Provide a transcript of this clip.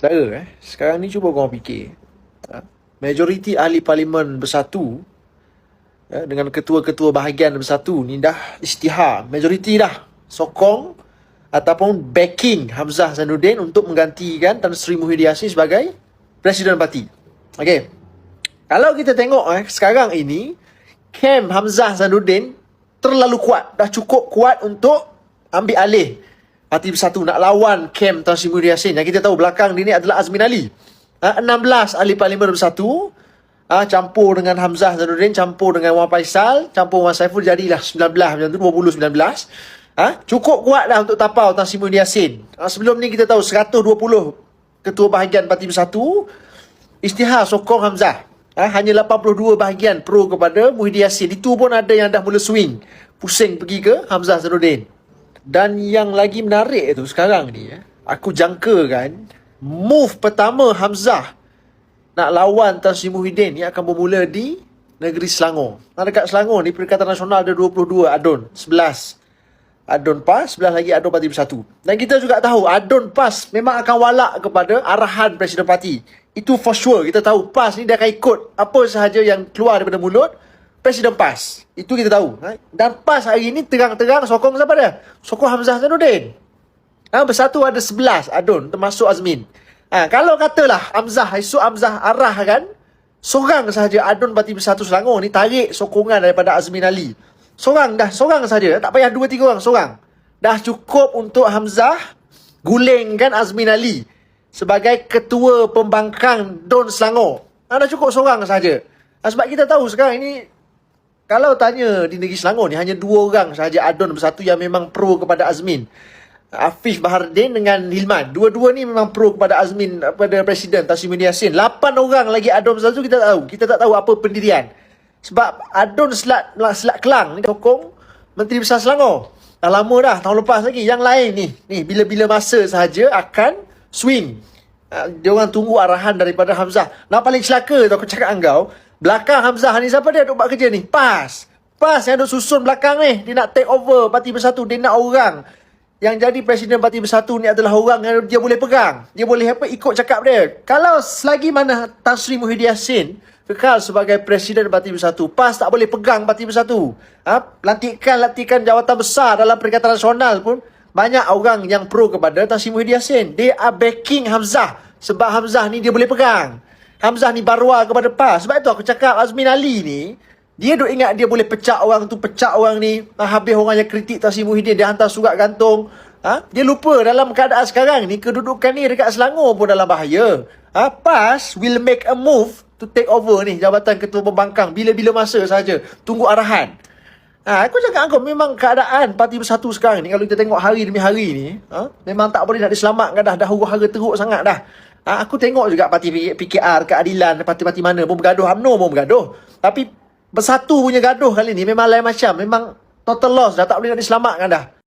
Saudara, eh, sekarang ni cuba korang fikir. Ha? Majoriti ahli parlimen bersatu ya, dengan ketua-ketua bahagian bersatu ni dah istihar. Majoriti dah sokong ataupun backing Hamzah Zainuddin untuk menggantikan Tan Sri Muhyiddin Yassin sebagai Presiden Parti. Okey. Kalau kita tengok eh, sekarang ini, camp Hamzah Zainuddin terlalu kuat. Dah cukup kuat untuk ambil alih Parti Bersatu nak lawan camp Tan Sri Muhyiddin Yassin. Yang kita tahu belakang dia ni adalah Azmin Ali. Ha, 16 ahli parlimen bersatu. Ha, campur dengan Hamzah Zainuddin, campur dengan Wan Faisal, campur Wan Saiful jadilah 19 macam tu, 20 19. Ha, cukup kuat dah untuk tapau Tan Sri Muhyiddin Yassin. Ha, sebelum ni kita tahu 120 ketua bahagian Parti Bersatu istihar sokong Hamzah. Ha, hanya 82 bahagian pro kepada Muhyiddin Yassin. Itu pun ada yang dah mula swing. Pusing pergi ke Hamzah Zainuddin. Dan yang lagi menarik tu sekarang ni eh, aku jangka kan move pertama Hamzah nak lawan Tan Sri Muhyiddin ni akan bermula di negeri Selangor. Nah, dekat Selangor ni Perikatan Nasional ada 22 adun, 11 adun PAS, 11 lagi adun Parti Bersatu. Dan kita juga tahu adun PAS memang akan walak kepada arahan Presiden Parti. Itu for sure. Kita tahu PAS ni dia akan ikut apa sahaja yang keluar daripada mulut Presiden PAS. Itu kita tahu. Ha? Dan PAS hari ini terang-terang sokong siapa dia? Sokong Hamzah Zainuddin. Ha, bersatu ada 11 adun termasuk Azmin. Ha, kalau katalah Hamzah, isu Hamzah arah kan, seorang sahaja adun Parti Bersatu Selangor ni tarik sokongan daripada Azmin Ali. Seorang dah, seorang sahaja. Tak payah dua tiga orang, seorang. Dah cukup untuk Hamzah gulingkan Azmin Ali sebagai ketua pembangkang Don Selangor. Ha, dah cukup seorang sahaja. Ha, sebab kita tahu sekarang ini kalau tanya di negeri Selangor ni hanya dua orang sahaja adun bersatu yang memang pro kepada Azmin. Afif Bahardin dengan Hilman. Dua-dua ni memang pro kepada Azmin kepada Presiden Muhyiddin Yassin. Lapan orang lagi adun bersatu kita tahu. Kita tak tahu apa pendirian. Sebab adun selat selat Kelang ni sokong Menteri Besar Selangor. Dah lama dah tahun lepas lagi. Yang lain ni, ni bila-bila masa sahaja akan swing. Uh, dia orang tunggu arahan daripada Hamzah. Nak paling celaka tu aku cakap engkau, belakang Hamzah ni siapa dia duk buat kerja ni? PAS. PAS yang duk susun belakang ni. Dia nak take over Parti Bersatu. Dia nak orang yang jadi Presiden Parti Bersatu ni adalah orang yang dia boleh pegang. Dia boleh apa ikut cakap dia. Kalau selagi mana Tan Sri Muhyiddin Yassin kekal sebagai Presiden Parti Bersatu, PAS tak boleh pegang Parti Bersatu. Ha? Lantikan-lantikan jawatan besar dalam Perikatan Nasional pun banyak orang yang pro kepada Tan Sri Muhyiddin Yassin. They are backing Hamzah. Sebab Hamzah ni dia boleh pegang. Hamzah ni barua kepada PAS. Sebab itu aku cakap Azmin Ali ni, dia duk ingat dia boleh pecah orang tu, pecah orang ni. Ha, habis orang yang kritik Tan Sri Muhyiddin, dia hantar surat gantung. Ha? Dia lupa dalam keadaan sekarang ni, kedudukan ni dekat Selangor pun dalam bahaya. Ha? PAS will make a move to take over ni jabatan ketua pembangkang bila-bila masa saja. Tunggu arahan. Ha, aku cakap kau memang keadaan parti bersatu sekarang ni kalau kita tengok hari demi hari ni, ha, memang tak boleh nak diselamatkan dah dah huru-hara teruk sangat dah. Ha, aku tengok juga parti PKR, keadilan, parti-parti mana pun bergaduh, UMNO pun bergaduh. Tapi bersatu punya gaduh kali ni memang lain macam, memang total loss dah tak boleh nak diselamatkan dah.